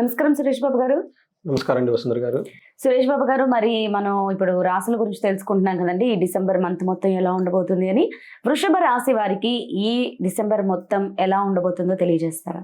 నమస్కారం సురేష్ బాబు గారు. నమస్కారం అండి వసుంధర గారు. సురేష్ బాబు గారు మరి మనం ఇప్పుడు రాసుల గురించి తెలుసుకుంటున్నాం కదండి. ఈ డిసెంబర్ మంత్ మొత్తం ఎలా ఉండబోతుంది అని. వృషభ రాశి వారికి ఈ డిసెంబర్ మొత్తం ఎలా ఉండబోతుందో తెలియజేస్తారా?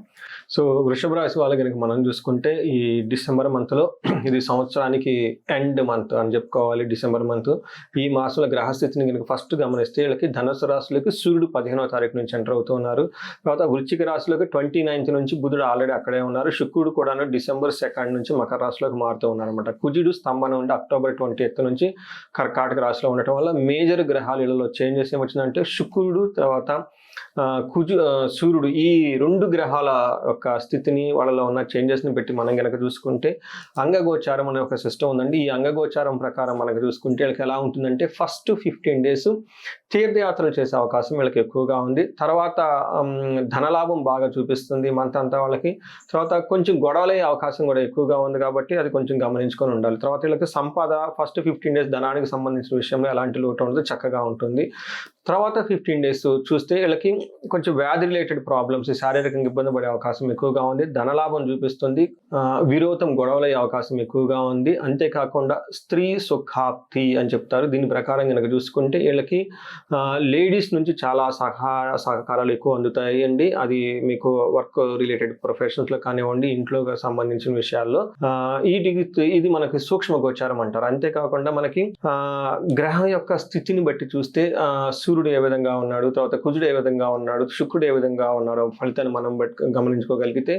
సో వృషభ రాశి వాళ్ళు కనుక మనం చూసుకుంటే ఈ డిసెంబర్ మంత్లో ఇది సంవత్సరానికి ఎండ్ మంత్ అని చెప్పుకోవాలి డిసెంబర్ మంత్. ఈ మాసంలో గ్రహస్థితిని కనుక ఫస్ట్ గమనిస్తే వీళ్ళకి ధనుసు రాశులకి సూర్యుడు పదిహేనవ తారీఖు నుంచి ఎంటర్ అవుతూ ఉన్నారు. తర్వాత వృశ్చిక రాశిలోకి ట్వంటీ నైన్త్ నుంచి బుధుడు ఆల్రెడీ అక్కడే ఉన్నారు. శుక్రుడు కూడా డిసెంబర్ సెకండ్ నుంచి మకర రాశిలోకి మారుతూ ఉన్నారనమాట కుజుడు స్తంభన నుండి అక్టోబర్ ట్వంటీ ఎయిత్ నుంచి కర్కాటక రాశిలో ఉండటం వల్ల మేజర్ గ్రహాలు ఇళ్ళలో చేంజెస్ ఏమొచ్చిందంటే శుక్రుడు తర్వాత కుజు సూర్యుడు ఈ రెండు గ్రహాల యొక్క స్థితిని వాళ్ళలో ఉన్న చేంజెస్ని పెట్టి మనం కనుక చూసుకుంటే అంగగోచారం అనే ఒక సిస్టమ్ ఉందండి. ఈ అంగగోచారం ప్రకారం మనకు చూసుకుంటే వీళ్ళకి ఎలా ఉంటుందంటే ఫస్ట్ ఫిఫ్టీన్ డేస్ తీర్థయాత్రలు చేసే అవకాశం వీళ్ళకి ఎక్కువగా ఉంది. తర్వాత ధనలాభం బాగా చూపిస్తుంది మంత్ అంతా వాళ్ళకి. తర్వాత కొంచెం గొడవలయ్యే అవకాశం కూడా ఎక్కువగా ఉంది కాబట్టి కాబట్టి అది కొంచెం గమనించుకొని ఉండాలి. తర్వాత వీళ్ళకి సంపద ఫస్ట్ ఫిఫ్టీన్ డేస్ ధనానికి సంబంధించిన విషయంలో ఎలాంటి లోటు ఉండదు చక్కగా ఉంటుంది. తర్వాత ఫిఫ్టీన్ డేస్ చూస్తే వీళ్ళకి కొంచెం వ్యాధి రిలేటెడ్ ప్రాబ్లమ్స్ శారీరకంగా ఇబ్బంది పడే అవకాశం ఎక్కువగా ఉంది. ధనలాభం చూపిస్తుంది. విరోధం గొడవలయ్యే అవకాశం ఎక్కువగా ఉంది. అంతేకాకుండా స్త్రీ సుఖాప్తి అని చెప్తారు. దీని ప్రకారం కనుక చూసుకుంటే వీళ్ళకి లేడీస్ నుంచి చాలా సహాయ సహకారాలు ఎక్కువ అందుతాయి అండి. అది మీకు వర్క్ రిలేటెడ్ ప్రొఫెషన్స్లో కానివ్వండి ఇంట్లో సంబంధించిన విషయాల్లో. ఈ వీటికి ఇది మనకి సూక్ష్మ గోచారం అంటారు. అంతేకాకుండా మనకి గ్రహం యొక్క స్థితిని బట్టి చూస్తే సూర్య సూర్యుడు ఏ విధంగా ఉన్నాడు తర్వాత కుజుడు ఏ విధంగా ఉన్నాడు శుక్రుడు ఏ విధంగా ఉన్నాడు ఫలితాన్ని మనం గమనించుకోగలిగితే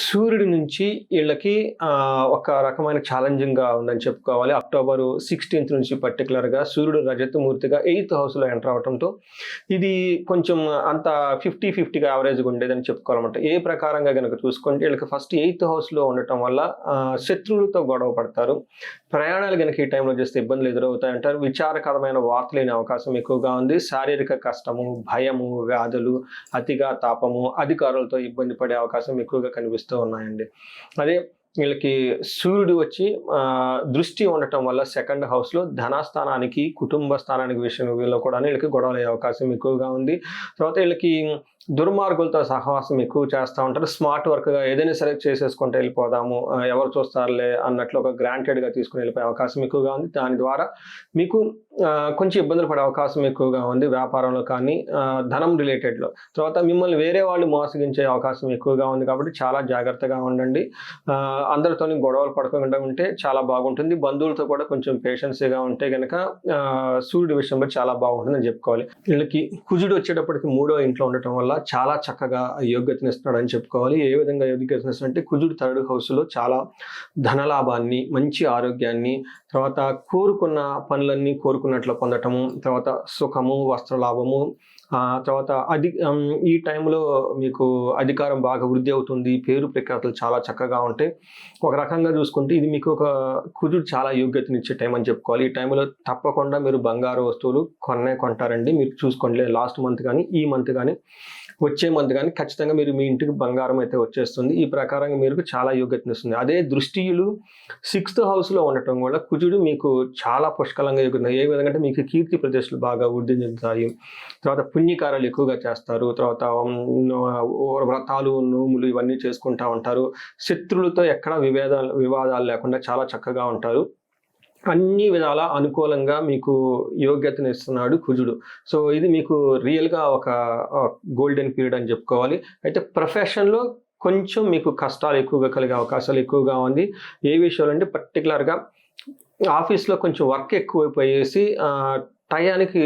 సూర్యుడి నుంచి వీళ్ళకి ఒక రకమైన ఛాలెంజింగ్గా ఉందని చెప్పుకోవాలి. అక్టోబర్ సిక్స్టీన్త్ నుంచి పర్టికులర్గా సూర్యుడు రజతమూర్తిగా ఎయిత్ హౌస్లో ఎంటర్ అవడంతో ఇది కొంచెం అంత ఫిఫ్టీ ఫిఫ్టీగా యావరేజ్గా ఉండేదని చెప్పుకోవాలన్నమాట. ఏ ప్రకారంగా కనుక చూసుకుంటే వీళ్ళకి ఫస్ట్ ఎయిత్ హౌస్లో ఉండటం వల్ల శత్రువులతో గొడవ పడతారు. ప్రయాణాలు కనుక ఈ టైంలో చేస్తే ఇబ్బందులు ఎదురవుతాయంటారు. విచారకరమైన వార్తలేని అవకాశం ఎక్కువగా ఉంది. శారీరక కష్టము భయము వ్యాధులు అతిగా తాపము అధికారులతో ఇబ్బంది పడే అవకాశం ఎక్కువగా కనిపిస్తూ ఉన్నాయండి. అదే వీళ్ళకి సూర్యుడు వచ్చి దృష్టి ఉండటం వల్ల సెకండ్ హౌస్లో ధనస్థానానికి కుటుంబ స్థానానికి విషయంలో కూడా వీళ్ళకి గొడవలయ్యే అవకాశం ఎక్కువగా ఉంది. తర్వాత వీళ్ళకి దుర్మార్గులతో సహవాసం ఎక్కువ చేస్తూ ఉంటారు. స్మార్ట్ వర్క్గా ఏదైనా సరే చేసేసుకుంటూ వెళ్ళిపోదాము ఎవరు చూస్తారులే అన్నట్లు ఒక గ్రాంటెడ్గా తీసుకుని వెళ్ళిపోయే అవకాశం ఎక్కువగా ఉంది. దాని ద్వారా మీకు కొంచెం ఇబ్బందులు పడే అవకాశం ఎక్కువగా ఉంది వ్యాపారంలో కానీ ధనం రిలేటెడ్లో. తర్వాత మిమ్మల్ని వేరే వాళ్ళు మోసగించే అవకాశం ఎక్కువగా ఉంది కాబట్టి చాలా జాగ్రత్తగా ఉండండి. అందరితోని గొడవలు పడకుండా ఉంటే చాలా బాగుంటుంది. బంధువులతో కూడా కొంచెం పేషెన్సీగా ఉంటే కనుక సూర్యుడి విషయంలో చాలా బాగుంటుందని చెప్పుకోవాలి. వీళ్ళకి కుజుడు వచ్చేటప్పటికి మూడో ఇంట్లో ఉండటం వల్ల చాలా చక్కగా యోగ్యతను ఇస్తున్నాడు అని చెప్పుకోవాలి. ఏ విధంగా యోగ్యతను అంటే కుజుడు థర్డ్ హౌస్లో చాలా ధనలాభాన్ని మంచి ఆరోగ్యాన్ని తర్వాత కోరుకున్న పనులన్నీ కోరుకున్నట్లు పొందటము తర్వాత సుఖము వస్త్రలాభము తర్వాత అధి ఈ టైంలో మీకు అధికారం బాగా వృద్ధి అవుతుంది పేరు ప్రఖ్యాతలు చాలా చక్కగా ఉంటాయి ఒక రకంగా చూసుకుంటే ఇది మీకు ఒక కుదురు చాలా యోగ్యతనిచ్చే టైం అని చెప్పుకోవాలి. ఈ టైంలో తప్పకుండా మీరు బంగారు వస్తువులు కొన్నే కొంటారండి. మీరు చూసుకోండి లాస్ట్ మంత్ కానీ ఈ మంత్ కానీ వచ్చే మంత్ కానీ ఖచ్చితంగా మీరు మీ ఇంటికి బంగారం అయితే వచ్చేస్తుంది. ఈ ప్రకారంగా మీరు చాలా యోగ్యతనిస్తుంది. అదే దృష్టియులు సిక్స్త్ హౌస్లో ఉండటం వల్ల కుజుడు మీకు చాలా పుష్కలంగా యోగ్యత ఏ విధంగా అంటే మీకు కీర్తి ప్రదేశాలు బాగా వృద్ధి చెందుతాయి. తర్వాత పుణ్యకార్యాలు ఎక్కువగా చేస్తారు. తర్వాత వ్రతాలు నోములు ఇవన్నీ చేసుకుంటా ఉంటారు. శత్రులతో ఎక్కడ వివేద వివాదాలు లేకుండా చాలా చక్కగా ఉంటారు. అన్ని విధాల అనుకూలంగా మీకు యోగ్యతను ఇస్తున్నాడు కుజుడు. సో ఇది మీకు రియల్గా ఒక గోల్డెన్ పీరియడ్ అని చెప్పుకోవాలి. అయితే ప్రొఫెషన్లో కొంచెం మీకు కష్టాలు ఎక్కువగా కలిగే అవకాశాలు ఎక్కువగా ఉంది. ఏ విషయాలు అంటే పర్టికులర్గా ఆఫీస్లో కొంచెం వర్క్ ఎక్కువైపోయేసి టయానికి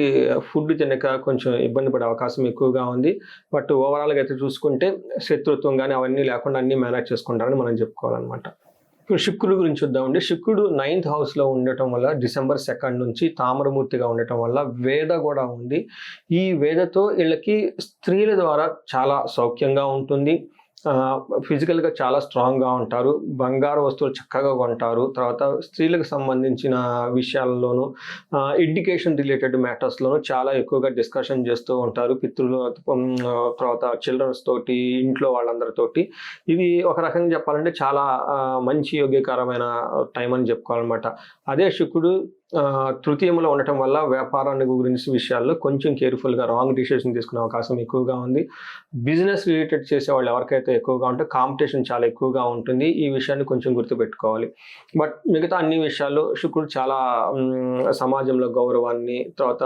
ఫుడ్ తినక కొంచెం ఇబ్బంది పడే అవకాశం ఎక్కువగా ఉంది. బట్ ఓవరాల్గా అయితే చూసుకుంటే శత్రుత్వం కానీ అవన్నీ లేకుండా అన్నీ మేనేజ్ చేసుకుంటారని మనం చెప్పుకోవాలన్నమాట. ఇప్పుడు శుక్రుడు గురించి చూద్దామండి శుక్రుడు నైన్త్ హౌస్లో ఉండటం వల్ల డిసెంబర్ సెకండ్ నుంచి తామరమూర్తిగా ఉండటం వల్ల వేద కూడా ఉంది. ఈ వేదతో వీళ్ళకి స్త్రీల ద్వారా చాలా సౌఖ్యంగా ఉంటుంది. ఫిజికల్గా చాలా స్ట్రాంగ్గా ఉంటారు. బంగారు వస్తువులు చక్కగా కొంటారు. తర్వాత స్త్రీలకు సంబంధించిన విషయాల్లోనూ ఎడ్యుకేషన్ రిలేటెడ్ మ్యాటర్స్లోనూ చాలా ఎక్కువగా డిస్కషన్ చేస్తూ ఉంటారు. పితృలు తర్వాత చిల్డ్రన్స్ తోటి ఇంట్లో వాళ్ళందరితోటి. ఇది ఒక రకంగా చెప్పాలంటే చాలా మంచి యోగ్యకరమైన టైం అని చెప్పుకోవాలన్నమాట. అదే శుక్రుడు తృతీయంలో ఉండటం వల్ల వ్యాపారాన్ని గురించి విషయాల్లో కొంచెం కేర్ఫుల్గా రాంగ్ డిసిషన్ తీసుకునే అవకాశం ఎక్కువగా ఉంది. బిజినెస్ రిలేటెడ్ చేసే వాళ్ళు ఎవరికైతే ఎక్కువగా ఉంటే కాంపిటీషన్ చాలా ఎక్కువగా ఉంటుంది. ఈ విషయాన్ని కొంచెం గుర్తుపెట్టుకోవాలి. బట్ మిగతా అన్ని విషయాల్లో శుక్రుడు చాలా సమాజంలో గౌరవాన్ని తర్వాత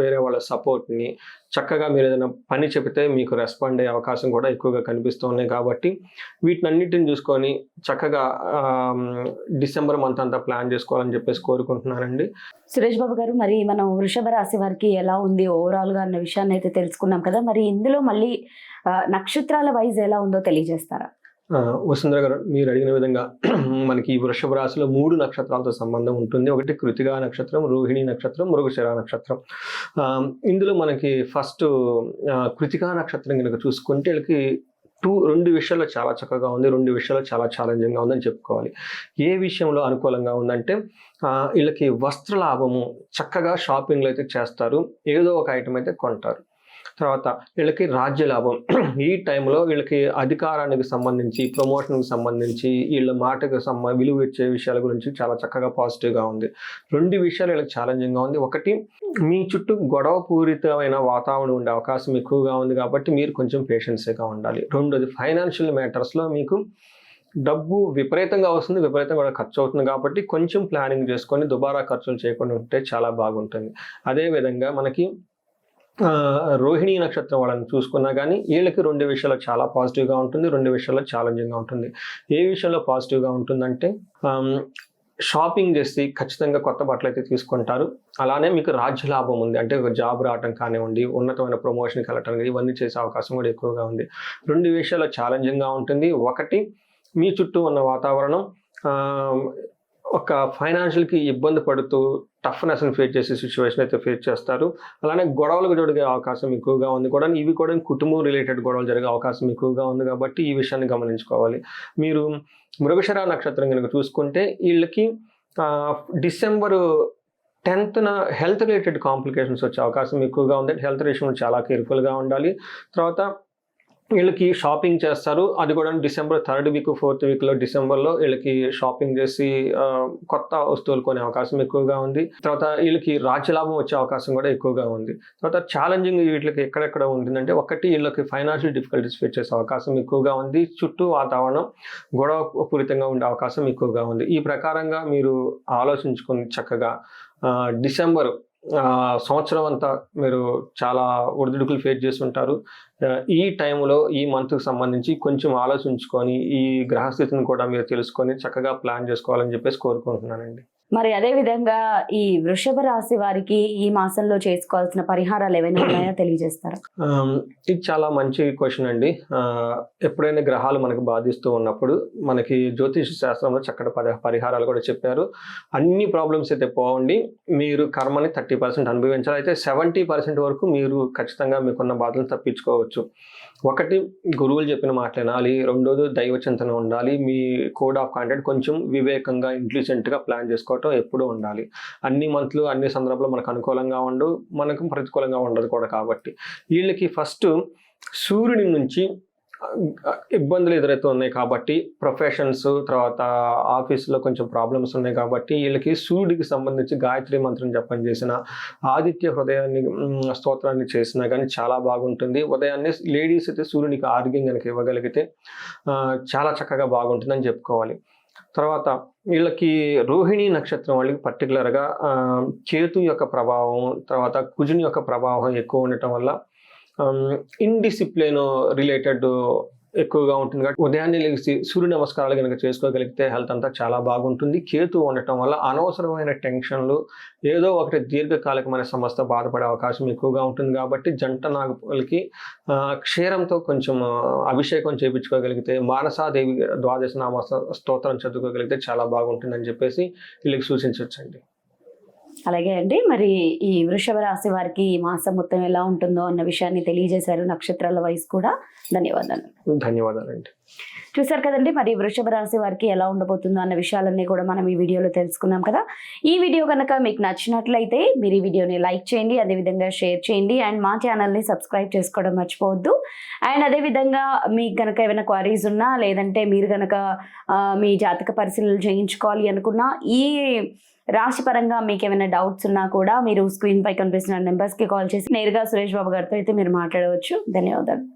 వేరే వాళ్ళ సపోర్ట్ని చక్కగా మీరు ఏదైనా పని చెబితే మీకు రెస్పాండ్ అయ్యే అవకాశం కూడా ఎక్కువగా కనిపిస్తున్నాయి కాబట్టి వీటినన్నిటిని చూసుకొని చక్కగా డిసెంబర్ మంత్ అంతా ప్లాన్ చేసుకోవాలని చెప్పేసి కోరుకుంటున్నానండి. సురేష్ బాబు గారు మరి మనం వృషభ రాశి వారికి ఎలా ఉంది ఓవరాల్గా అన్న విషయాన్ని అయితే తెలుసుకున్నాం కదా. మరి ఇందులో మళ్ళీ నక్షత్రాల వైజ్ ఎలా ఉందో తెలియజేస్తారా? వసుంధర గారు మీరు అడిగిన విధంగా మనకి ఈ వృషభ రాశిలో మూడు నక్షత్రాలతో సంబంధం ఉంటుంది. ఒకటి కృతిగా నక్షత్రం రోహిణి నక్షత్రం మృగశిర నక్షత్రం. ఆ, ఇందులో మనకి ఫస్ట్ కృతికా నక్షత్రం కనుక చూసుకుంటే వీళ్ళకి టూ రెండు విషయాల్లో చాలా చక్కగా ఉంది రెండు విషయాల్లో చాలా ఛాలెంజింగ్గా ఉందని చెప్పుకోవాలి. ఏ విషయంలో అనుకూలంగా ఉందంటే వీళ్ళకి వస్త్ర లాభము చక్కగా షాపింగ్లు అయితే చేస్తారు ఏదో ఒక ఐటమ్ అయితే కొంటారు. తర్వాత వీళ్ళకి రాజ్య లాభం. ఈ టైంలో వీళ్ళకి అధికారానికి సంబంధించి ప్రమోషన్కి సంబంధించి వీళ్ళ మాటకు సంబ విలువ ఇచ్చే విషయాల గురించి చాలా చక్కగా పాజిటివ్గా ఉంది. రెండు విషయాలు వీళ్ళకి ఛాలెంజింగ్గా ఉంది. ఒకటి మీ చుట్టూ గొడవ పూరితమైన వాతావరణం ఉండే అవకాశం ఎక్కువగా ఉంది కాబట్టి మీరు కొంచెం పేషెన్స్గా ఉండాలి. రెండోది ఫైనాన్షియల్ మ్యాటర్స్లో మీకు డబ్బు విపరీతంగా వస్తుంది. విపరీతంగా కూడా ఖర్చు అవుతుంది కాబట్టి కొంచెం ప్లానింగ్ చేసుకొని దుబారా ఖర్చులు చేయకుండా ఉంటే చాలా బాగుంటుంది. అదేవిధంగా మనకి రోహిణి నక్షత్రం వాళ్ళని చూసుకున్నా కానీ వీళ్ళకి రెండు విషయాల్లో చాలా పాజిటివ్గా ఉంటుంది రెండు విషయాల్లో ఛాలెంజింగ్గా ఉంటుంది. ఏ విషయంలో పాజిటివ్గా ఉంటుందంటే షాపింగ్ చేసి ఖచ్చితంగా కొత్త బట్టలు అయితే తీసుకుంటారు. అలానే మీకు రాజ్య లాభం ఉంది. అంటే ఒక జాబ్ రావటం కానివ్వండి ఉన్నతమైన ప్రమోషన్కి వెళ్ళటం కానీ ఇవన్నీ చేసే అవకాశం కూడా ఎక్కువగా ఉంది. రెండు విషయాల్లో ఛాలెంజింగ్గా ఉంటుంది. ఒకటి మీ చుట్టూ ఉన్న వాతావరణం ఒక ఫైనాన్షియల్కి ఇబ్బంది పడుతూ టఫ్నెస్ని ఫేస్ చేసే సిచ్యువేషన్ అయితే ఫేస్ చేస్తారు. అలానే గొడవలకు జరిగే అవకాశం ఎక్కువగా ఉంది కూడా. ఇవి కూడా కుటుంబం రిలేటెడ్ గొడవలు జరిగే అవకాశం ఎక్కువగా ఉంది కాబట్టి ఈ విషయాన్ని గమనించుకోవాలి. మీరు మృగశర నక్షత్రం కనుక చూసుకుంటే వీళ్ళకి డిసెంబరు టెన్త్న హెల్త్ రిలేటెడ్ కాంప్లికేషన్స్ వచ్చే అవకాశం ఎక్కువగా ఉంది. హెల్త్ విషయంలో చాలా కేర్ఫుల్గా ఉండాలి. తర్వాత వీళ్ళకి షాపింగ్ చేస్తారు. అది కూడా డిసెంబర్ థర్డ్ వీక్ ఫోర్త్ వీక్లో డిసెంబర్లో వీళ్ళకి షాపింగ్ చేసి కొత్త వస్తువులు కొనే అవకాశం ఎక్కువగా ఉంది. తర్వాత వీళ్ళకి రాజ్యలాభం వచ్చే అవకాశం కూడా ఎక్కువగా ఉంది. తర్వాత ఛాలెంజింగ్ వీటికి ఎక్కడెక్కడ ఉంటుందంటే ఒకటి వీళ్ళకి ఫైనాన్షియల్ డిఫికల్టీస్ ఫేస్ చేసే అవకాశం ఎక్కువగా ఉంది. చుట్టూ వాతావరణం గొడవ పూరితంగా ఉండే అవకాశం ఎక్కువగా ఉంది. ఈ ప్రకారంగా మీరు ఆలోచించుకుని చక్కగా డిసెంబర్ సంవత్సరం అంతా మీరు చాలా ఒడిదుడుకులు ఫేస్ చేస్తుంటారు. ఉంటారు ఈ టైంలో ఈ మంత్కి సంబంధించి కొంచెం ఆలోచించుకొని ఈ గ్రహస్థితిని కూడా మీరు తెలుసుకొని చక్కగా ప్లాన్ చేసుకోవాలని చెప్పేసి కోరుకుంటున్నానండి. మరి అదే విధంగా ఈ వృషభ రాశి వారికి ఈ మాసంలో చేసుకోవాల్సిన పరిహారాలు ఏమైనా ఉన్నాయో? తెలియజేస్తారా? ఇది చాలా మంచి క్వశ్చన్ అండి. ఎప్పుడైనా గ్రహాలు మనకు బాధిస్తూ ఉన్నప్పుడు మనకి జ్యోతిష శాస్త్రంలో చక్కటి పరిహారాలు కూడా చెప్పారు. అన్ని ప్రాబ్లమ్స్ అయితే పోవండి. మీరు కర్మని థర్టీ పర్సెంట్ అనుభవించాలి. అయితే సెవెంటీ పర్సెంట్ వరకు మీరు ఖచ్చితంగా మీకున్న బాధలు తప్పించుకోవచ్చు. ఒకటి గురువులు చెప్పిన మాట వినాలి. రెండోది దైవ చింతన ఉండాలి. మీ కోడ్ ఆఫ్ కాంటాక్ట్ కొంచెం వివేకంగా ఇంటెలిజెంట్గా ప్లాన్ చేసుకోవటం ఎప్పుడూ ఉండాలి. అన్ని మంత్లు అన్ని సందర్భాలు మనకు అనుకూలంగా ఉండు మనకు ప్రతికూలంగా ఉండదు కూడా కాబట్టి. వీళ్ళకి ఫస్ట్ సూర్యుడి నుంచి ఇబ్బందులు ఎదురైతే ఉన్నాయి కాబట్టి ప్రొఫెషన్స్ తర్వాత ఆఫీస్లో కొంచెం ప్రాబ్లమ్స్ ఉన్నాయి కాబట్టి వీళ్ళకి సూర్యుడికి సంబంధించి గాయత్రి మంత్రం జపం చేసిన ఆదిత్య హృదయాన్ని స్తోత్రాన్ని చేసినా కానీ చాలా బాగుంటుంది. ఉదయాన్నే లేడీస్ అయితే సూర్యునికి ఆరోగ్యం కనుక ఇవ్వగలిగితే చాలా చక్కగా బాగుంటుందని చెప్పుకోవాలి. తర్వాత వీళ్ళకి రోహిణి నక్షత్రం వాళ్ళకి పర్టికులర్గా కేతు యొక్క ప్రభావం తర్వాత కుజుని యొక్క ప్రభావం ఎక్కువ ఉండటం వల్ల ఇన్డిసిప్లిన్ రిలేటెడ్ ఎక్కువగా ఉంటుంది కాబట్టి ఉదయాన్నే లేచి సూర్య నమస్కారాలు కనుక చేసుకోగలిగితే హెల్త్ అంతా చాలా బాగుంటుంది. కేతు ఉండటం వల్ల అనవసరమైన టెన్షన్లు ఏదో ఒకటి దీర్ఘకాలికమైన సమస్య బాధపడే అవకాశం ఎక్కువగా ఉంటుంది కాబట్టి జంట నాగులకి క్షీరంతో కొంచెం అభిషేకం చేయించుకోగలిగితే మానసాదేవి ద్వాదశ నామ స్తోత్రం చదువుకోగలిగితే చాలా బాగుంటుందని చెప్పేసి వీళ్ళకి సూచించవచ్చండి. అలాగే అండి మరి ఈ వృషభ రాశి వారికి ఈ మాసం మొత్తం ఎలా ఉంటుందో అన్న విషయాన్ని తెలియజేశారు నక్షత్రాల వయసు కూడా. ధన్యవాదాలు. ధన్యవాదాలండి. చూసారు కదండి. మరి వృషభ రాశి వారికి ఎలా ఉండబోతుందో అన్న విషయాలన్నీ కూడా మనం ఈ వీడియోలో తెలుసుకున్నాం కదా. ఈ వీడియో కనుక మీకు నచ్చినట్లయితే మీరు ఈ వీడియోని లైక్ చేయండి అదేవిధంగా షేర్ చేయండి అండ్ మా ఛానల్ని సబ్స్క్రైబ్ చేసుకోవడం మర్చిపోవద్దు. అండ్ అదేవిధంగా మీకు కనుక ఏమైనా క్వారీస్ ఉన్నా లేదంటే మీరు కనుక మీ జాతక పరిశీలనలు చేయించుకోవాలి అనుకున్నా ఈ రాశి పరంగా మీకు ఏమైనా డౌట్స్ ఉన్నా కూడా మీరు స్క్రీన్ పై కనిపిస్తున్న నెంబర్స్కి కాల్ చేసి నేరుగా సురేష్ బాబు గారితో అయితే మీరు మాట్లాడవచ్చు. ధన్యవాదాలు.